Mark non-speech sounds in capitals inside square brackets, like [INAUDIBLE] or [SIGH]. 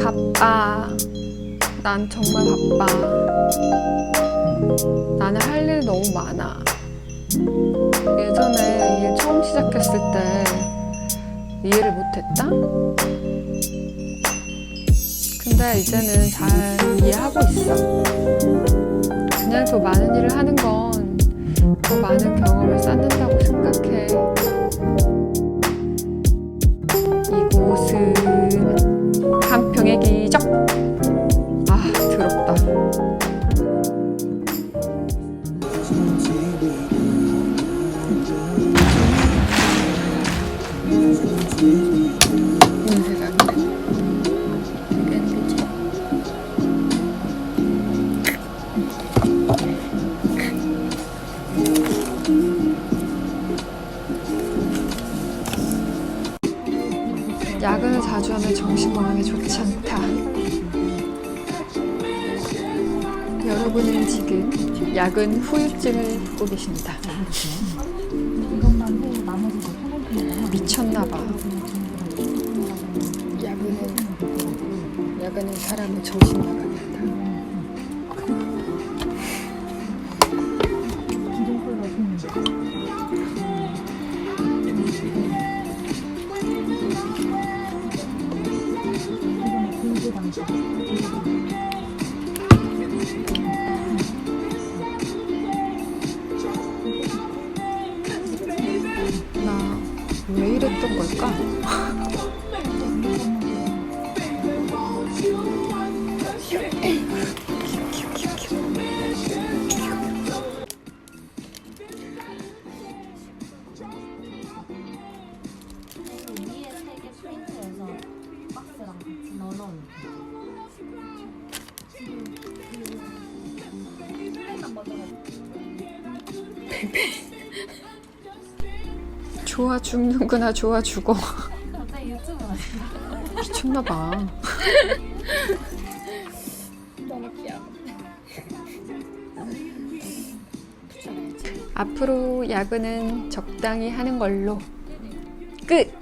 바빠. 난 정말 바빠. 나는 할 일 너무 많아. 예전에 일 처음 시작했을 때 이해를 못했다? 근데 이제는 잘 이해하고 있어. 그냥 더 많은 일을 하는 건 더 많은 야근을 자주 하면 정신 건강에 좋지 않다. 여러분은 지금 야근 후유증을 갖고 계십니다. 미쳤나봐. 야근은 야근은 사람을 정신 나가게 한다. 나왜 이랬던 걸까? 위에 세개 프린트해서 박스랑 같이 넣어놓으면 [LAUGHS] 좋아 죽는구나 좋아 죽어 갑자기 유튜브 왔어 미쳤나봐. 너무 [LAUGHS] 귀여워 앞으로 야근은 적당히 하는 걸로 끝.